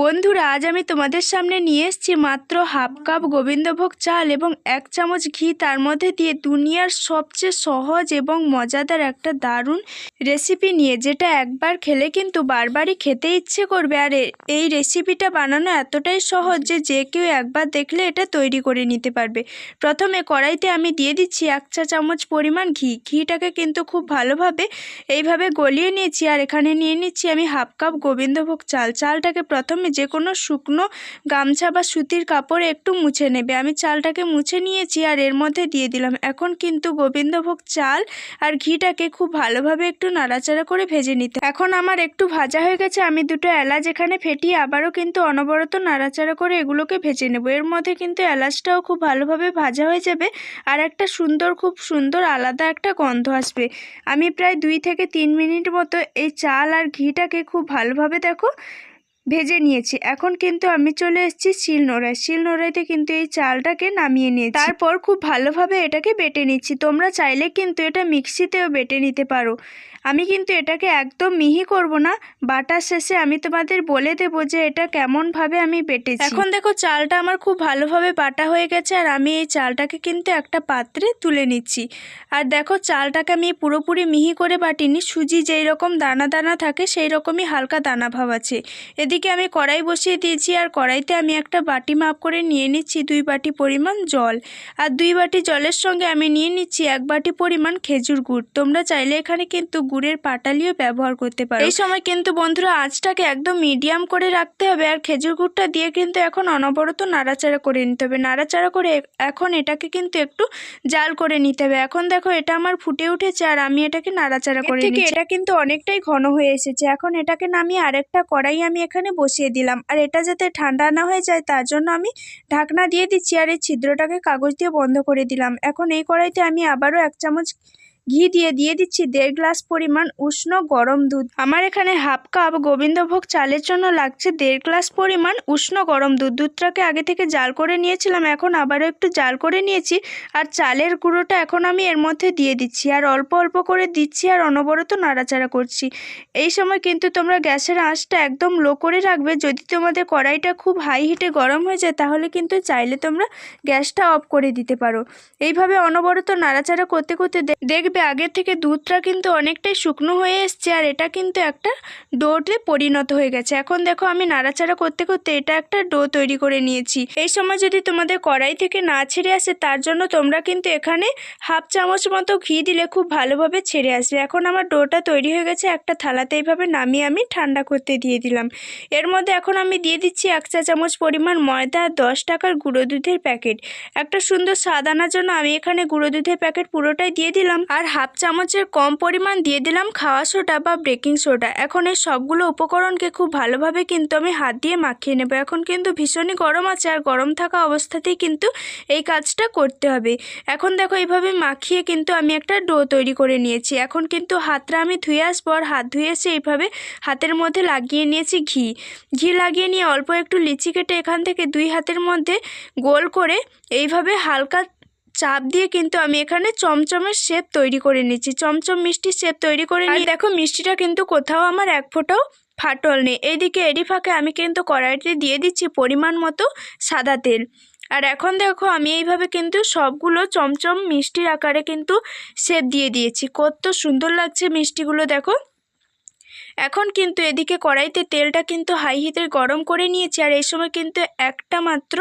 বন্ধুরা, আজ আমি তোমাদের সামনে নিয়ে এসেছি মাত্র হাফ কাপ গোবিন্দভোগ চাল এবং এক চামচ ঘি। তার মধ্যে দিয়ে দুনিয়ার সবচেয়ে সহজ এবং মজাদার একটা দারুণ রেসিপি নিয়ে, যেটা একবার খেলে কিন্তু বারবারই খেতে ইচ্ছে করবে। আর এই রেসিপিটা বানানো এতটাই সহজ যে যে কেউ একবার দেখলে এটা তৈরি করে নিতে পারবে। প্রথমে কড়াইতে আমি দিয়ে দিচ্ছি এক চা চামচ পরিমাণ ঘি। ঘিটাকে কিন্তু খুব ভালোভাবে এইভাবে গলিয়ে নিয়েছি। আর এখানে নিয়ে নিচ্ছি আমি হাফ কাপ গোবিন্দভোগ চাল। চালটাকে প্রথমে যে কোনো শুকনো গামছা বা সুতির কাপড়ে একটু মুছে নেবে। আমি চালটাকে মুছে নিয়েছি আর এর মধ্যে দিয়ে দিলাম। এখন কিন্তু গোবিন্দভোগ চাল আর ঘিটাকে খুব ভালোভাবে একটু নাড়াচাড়া করে ভেজে নিতে। এখন আমার একটু ভাজা হয়ে গেছে। আমি দুটো এলাচ এখানে ফেটিয়ে আবারও কিন্তু অনবরত নাড়াচাড়া করে এগুলোকে ভেজে নেব। এর মধ্যে কিন্তু এলাচটাও খুব ভালোভাবে ভাজা হয়ে যাবে আর একটা সুন্দর, খুব সুন্দর আলাদা একটা গন্ধ আসবে। আমি প্রায় দুই থেকে তিন মিনিট মতো এই চাল আর ঘিটাকে খুব ভালোভাবে দেখো ভেজে নিয়েছি। এখন কিন্তু আমি চলে এসেছি শিলনোড়ায়। শিলনোড়াইতে কিন্তু এই চালটাকে নামিয়ে নিয়েছি। তারপর খুব ভালোভাবে এটাকে বেটে নিচ্ছি। তোমরা চাইলে কিন্তু এটা মিক্সিতেও বেটে নিতে পারো। আমি কিন্তু এটাকে একদম মিহি করব না। বাটার শেষে আমি তোমাদের বলে দেবো যে এটা কেমনভাবে আমি বেটেছি। এখন দেখো, চালটা আমার খুব ভালোভাবে বাটা হয়ে গেছে আর আমি এই চালটাকে কিন্তু একটা পাত্রে তুলে নিচ্ছি। আর দেখো, চালটাকে আমি পুরোপুরি মিহি করে বাটিনি। সুজি যেই রকম দানা দানা থাকে, সেই রকমই হালকা দানা ভাব আছে। এদিকে আমি কড়াই বসিয়ে দিয়েছি আর কড়াইতে আমি একটা বাটি মাপ করে নিয়ে নিচ্ছি দুই বাটি পরিমাণ জল। আর দুই বাটি জলের সঙ্গে আমি নিয়ে নিচ্ছি এক বাটি পরিমাণ খেজুর গুড়। তোমরা চাইলে এখানে কিন্তু গুড়ের পাটালিও ব্যবহার করতে পারো। এই সময় কিন্তু বন্ধুরা আঁচটাকে একদম মিডিয়াম করে রাখতে হবে আর খেজুর গুড়টা দিয়ে কিন্তু এখন অনবরত নাড়াচাড়া করে নিতে হবে। নাড়াচাড়া করে এখন এটাকে কিন্তু একটু জাল করে নিতে হবে। এখন দেখো এটা আমার ফুটে উঠেছে আর আমি এটাকে নাড়াচাড়া করে নিচ্ছি। এটা কিন্তু অনেকটাই ঘন হয়ে এসেছে। এখন এটাকে নামিয়ে আরেকটা কড়াই আমি এখানে বসিয়ে দিলাম। আর এটা যাতে ঠান্ডা না হয়ে যায়, তার জন্য আমি ঢাকনা দিয়ে দিচ্ছি। আর এই ছিদ্রটাকে কাগজ দিয়ে বন্ধ করে দিলাম। এখন এই কড়াইতে আমি আবারও এক চামচ ঘি দিয়ে দিয়ে দিচ্ছি। দেড় গ্লাস পরিমাণ উষ্ণ গরম দুধ। আমার এখানে হাফ কাপ গোবিন্দভোগ চালের জন্য লাগছে দেড় গ্লাস পরিমাণ উষ্ণ গরম দুধ। দুধটাকে আগে থেকে জাল করে নিয়েছিলাম, এখন আবারও একটু জাল করে নিয়েছি আর চালের গুঁড়োটা এখন আমি এর মধ্যে দিয়ে দিচ্ছি আর অল্প অল্প করে দিচ্ছি আর অনবরত নাড়াচাড়া করছি। এই সময় কিন্তু তোমরা গ্যাসের আঁচটা একদম লো করে রাখবে। যদি তোমাদের কড়াইটা খুব হাই হিটে গরম হয়ে যায়, তাহলে কিন্তু চাইলে তোমরা গ্যাসটা অফ করে দিতে পারো। এইভাবে অনবরত নাড়াচাড়া করতে করতে দে- দেখবে আগের থেকে দুধটা কিন্তু অনেকটাই শুকনো হয়ে এসছে আর এটা কিন্তু একটা ডোতে পরিণত হয়ে গেছে। এখন দেখো আমি নাড়াচাড়া করতে করতে এটা একটা ডো তৈরি করে নিয়েছি। এই সময় যদি তোমাদের কড়াই থেকে না ছেড়ে আসে তার জন্য তোমরা কিন্তু এখানে হাফ চামচ মতো ঘি দিলে খুব ভালোভাবে ছেড়ে আসবে। এখন আমার ডোটা তৈরি হয়ে গেছে, একটা থালাতে এইভাবে নামিয়ে আমি ঠান্ডা করতে দিয়ে দিলাম। এর মধ্যে এখন আমি দিয়ে দিচ্ছি এক চা চামচ পরিমাণ ময়দা আর দশ টাকার গুঁড়ো দুধের প্যাকেট। একটা সুন্দর স্বাদ আনার জন্য আমি এখানে গুঁড়ো দুধের প্যাকেট পুরোটাই দিয়ে দিলাম। আর হাফ চামচের কম পরিমাণ দিয়ে দিলাম খাওয়া সোডা বা বেকিং সোডা। এখন এই সবগুলো উপকরণকে খুব ভালোভাবে কিন্তু আমি হাত দিয়ে মাখিয়ে নেব। এখন কিন্তু ভীষণই গরম আছে আর গরম থাকা অবস্থাতেই কিন্তু এই কাজটা করতে হবে। এখন দেখো এইভাবে মাখিয়ে কিন্তু আমি একটা ডো তৈরি করে নিয়েছি। এখন কিন্তু হাতটা আমি ধুয়ে আসব আর হাত ধুয়ে এসে এইভাবে হাতের মধ্যে লাগিয়ে নিয়েছি ঘি। ঘি লাগিয়ে নিয়ে অল্প একটু লিচি কেটে এখান থেকে দুই হাতের মধ্যে গোল করে এইভাবে হালকা চাপ দিয়ে কিন্তু আমি এখানে চমচমের শেপ তৈরি করে নিচ্ছি। চমচম মিষ্টির শেপ তৈরি করে নিয়ে দেখো মিষ্টিটা কিন্তু কোথাও আমার এক ফোঁটাও ফাটল নেই। এইদিকে এডি ফাঁকে আমি কিন্তু কড়াইতে দিয়ে দিচ্ছি পরিমাণ মতো সাদা তেল। আর এখন দেখো আমি এইভাবে কিন্তু সবগুলো চমচম মিষ্টির আকারে কিন্তু শেপ দিয়ে দিয়েছি। কত সুন্দর লাগছে মিষ্টিগুলো দেখো। এখন কিন্তু এদিকে কড়াইতে তেলটা কিন্তু হাই হিটে গরম করে নিয়েছি, আর এই সময় কিন্তু একটা মাত্র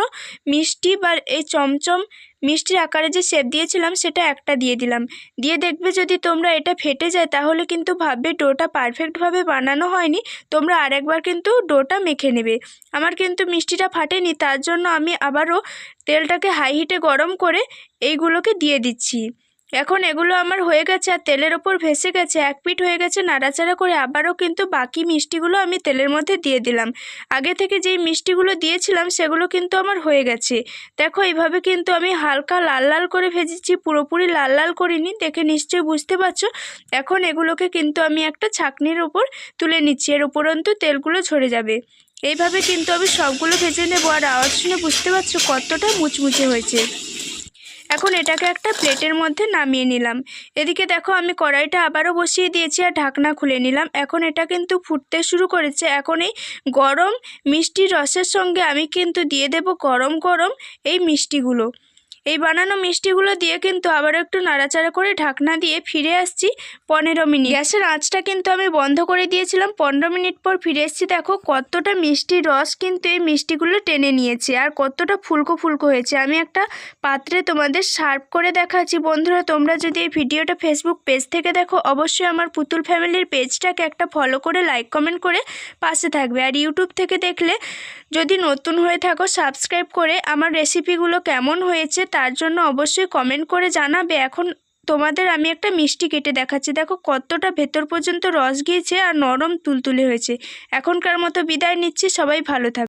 মিষ্টি বা এই চমচম মিষ্টির আকারে যে শেপ দিয়েছিলাম সেটা একটা দিয়ে দিলাম। দিয়ে দেখবে যদি তোমরা এটা ফেটে যায় তাহলে কিন্তু ভাববে ডোটা পারফেক্টভাবে বানানো হয়নি, তোমরা আরেকবার কিন্তু ডোটা মেখে নেবে। আমার কিন্তু মিষ্টিটা ফাটেনি, তার জন্য আমি আবারও তেলটাকে হাই হিটে গরম করে এইগুলোকে দিয়ে দিচ্ছি। এখন এগুলো আমার হয়ে গেছে আর তেলের ওপর ভেসে গেছে, এক পিঠ হয়ে গেছে, নাড়াচাড়া করে আবারও কিন্তু বাকি মিষ্টিগুলো আমি তেলের মধ্যে দিয়ে দিলাম। আগে থেকে যেই মিষ্টিগুলো দিয়েছিলাম সেগুলো কিন্তু আমার হয়ে গেছে। দেখো, এইভাবে কিন্তু আমি হালকা লাল লাল করে ভেজেছি, পুরোপুরি লাল লাল করিনি, দেখে নিশ্চয়ই বুঝতে পারছ। এখন এগুলোকে কিন্তু আমি একটা ছাকনির ওপর তুলে নিচ্ছি, এর উপরন্তু তেলগুলো ঝরে যাবে। এইভাবে কিন্তু আমি সবগুলো ভেজে নেব, আর আওয়াজ শুনে বুঝতে পারছ কতটা মুচমুচে হয়েছে। এখন এটাকে একটা প্লেটের মধ্যে নামিয়ে নিলাম। এদিকে দেখো আমি কড়াইটা আবারও বসিয়ে দিয়েছি আর ঢাকনা খুলে নিলাম। এখন এটা কিন্তু ফুটতে শুরু করেছে। এখন এই গরম মিষ্টি রসের সঙ্গে আমি কিন্তু দিয়ে দেব গরম গরম এই মিষ্টিগুলো। এই বানানো মিষ্টিগুলো দিয়ে কিন্তু আবার একটু নাড়াচাড়া করে ঢাকনা দিয়ে ফিরে আসছি পনেরো মিনিট। গ্যাসের আঁচটা কিন্তু আমি বন্ধ করে দিয়েছিলাম। পনেরো মিনিট পর ফিরে এসেছি, দেখো কতটা মিষ্টি রস কিন্তু এই মিষ্টিগুলো টেনে নিয়েছে আর কতটা ফুলকো ফুলকো হয়েছে। আমি একটা পাত্রে তোমাদের সার্ভ করে দেখাচ্ছি। বন্ধুরা, তোমরা যদি এই ভিডিওটা ফেসবুক পেজ থেকে দেখো, অবশ্যই আমার পুতুল ফ্যামিলির পেজটাকে একটা ফলো করে লাইক কমেন্ট করে পাশে থাকবে। আর ইউটিউব থেকে দেখলে যদি নতুন হয়ে থাকো সাবস্ক্রাইব করে আমার রেসিপিগুলো কেমন হয়েছে তার জন্য অবশ্যই কমেন্ট করে জানাবে। এখন তোমাদের আমি একটা মিষ্টি কেটে দেখাচ্ছি। দেখো কতটা ভেতর পর্যন্ত রস গিয়েছে আর নরম তুলতুলে হয়েছে। এখনকার মতো বিদায় নিচ্ছি। সবাই ভালো থাকবে